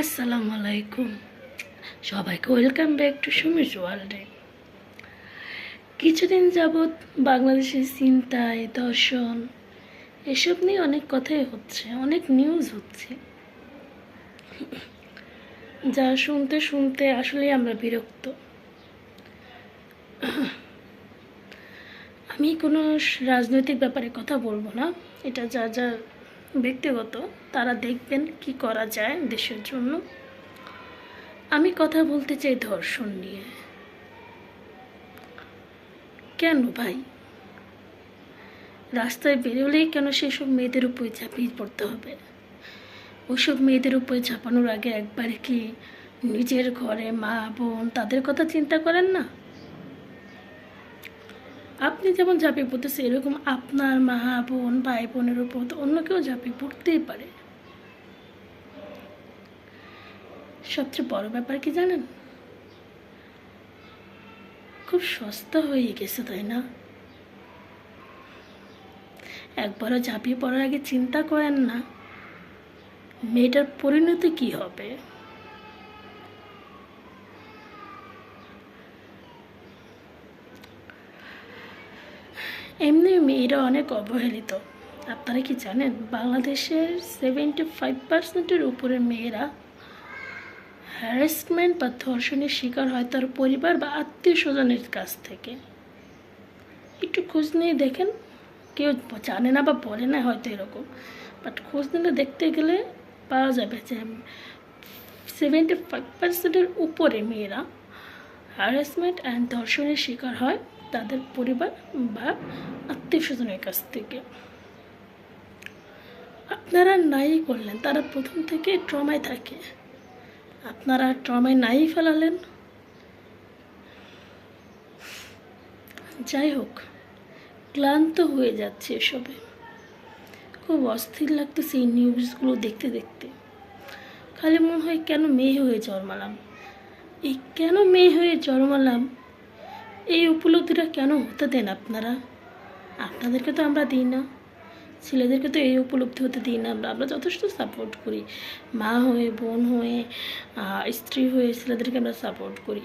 আসসালামু আলাইকুম। সবাইকে ওয়েলকাম ব্যাক টু সুমিস ওয়ার্ল্ডে কিছুদিন যাবৎ বাংলাদেশের চিন্তায়, দর্শন, এসব নিয়ে অনেক কথাই হচ্ছে, অনেক নিউজ হচ্ছে। যা শুনতে শুনতে আসলে আমরা বিরক্ত। আমি কোনো রাজনৈতিক ব্যাপারে কথা বলব না। এটা যা যা ব্যক্তিগত তারা দেখবেন কি করা যায় দেশের জন্য। আমি কথা বলতে চাই ধর্ষণ নিয়ে। কেন ভাই? রাস্তায় বেরোলেই কেন সেসব মেয়েদের উপরে ঝাঁপিয়ে পড়তে হবে? ওইসব মেয়েদের উপরে ঝাঁপানোর আগে একবার কি নিজের ঘরে মা, বোন তাদের কথা চিন্তা করেন না? আপনি যেমন ঝাঁপিয়ে পড়তেছে এরকম আপনার মা বোন, ভাই বোনের উপর তো অন্য কেউ ঝাঁপিয়ে পড়তেই পারে। সবচেয়ে বড় ব্যাপার কি জানেন? খুব সস্তা হয়ে গেছে, তাই না? একবারও ঝাঁপিয়ে পড়ার আগে চিন্তা করেন না, মেয়েটার পরিণতি কি হবে? এমনি মেয়েরা অনেক অবহেলিত। আপনারা কি জানেন, বাংলাদেশের সেভেন্টি ফাইভ পার্সেন্টের উপরে মেয়েরা হ্যারাসমেন্ট বা ধর্ষণের শিকার হয় তার পরিবার বা আত্মীয় স্বজনের কাছ থেকে। একটু খোঁজ নিয়ে দেখেন। কেউ জানে না বা বলে না হয়তো এরকম। বাট খোঁজ নিলে দেখতে গেলে পাওয়া যাবে যে সেভেন্টি ফাইভ পার্সেন্টের উপরে মেয়েরা হ্যারাসমেন্ট অ্যান্ড ধর্ষণের শিকার হয় তাদের পরিবার বা আত্মীয় স্বজনের কাছ থেকে। আপনারা নাই করলেন, তারা প্রথম থেকে ট্রমায় থাকে। আপনারা ট্রমায় নাই ফেলালেন। যাই হোক, ক্লান্ত হয়ে যাচ্ছে এসবে। খুব অস্থির লাগতো সেই নিউজগুলো দেখতে দেখতে। খালি মনে হয় কেন মেয়ে হয়ে জন্মালাম। এই কেন মেয়ে হয়ে জন্মালাম এই উপলব্ধিটা কেন হতে দেন আপনারা? আপনাদেরকে তো আমরা দিই না। ছেলেদেরকে তো এই উপলব্ধি হতে দিই না আমরা। আমরা যথেষ্ট সাপোর্ট করি। মা হয়ে, বোন হয়ে স্ত্রী হয়ে ছেলেদেরকে আমরা সাপোর্ট করি।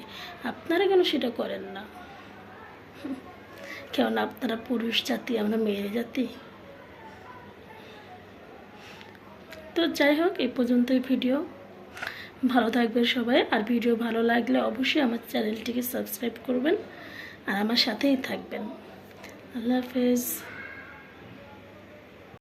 আপনারা কেন সেটা করেন না? কেন আপনারা পুরুষ জাতি, আমরা মেয়ে জাতি? তো যাই হোক, এই পর্যন্তই ভিডিও ভালো থাকবেন সবাই, আর ভিডিও ভালো লাগলে অবশ্যই আমার চ্যানেলটিকে সাবস্ক্রাইব করবেন, আর আমার সাথেই থাকবেন। আল্লাহ হাফেজ।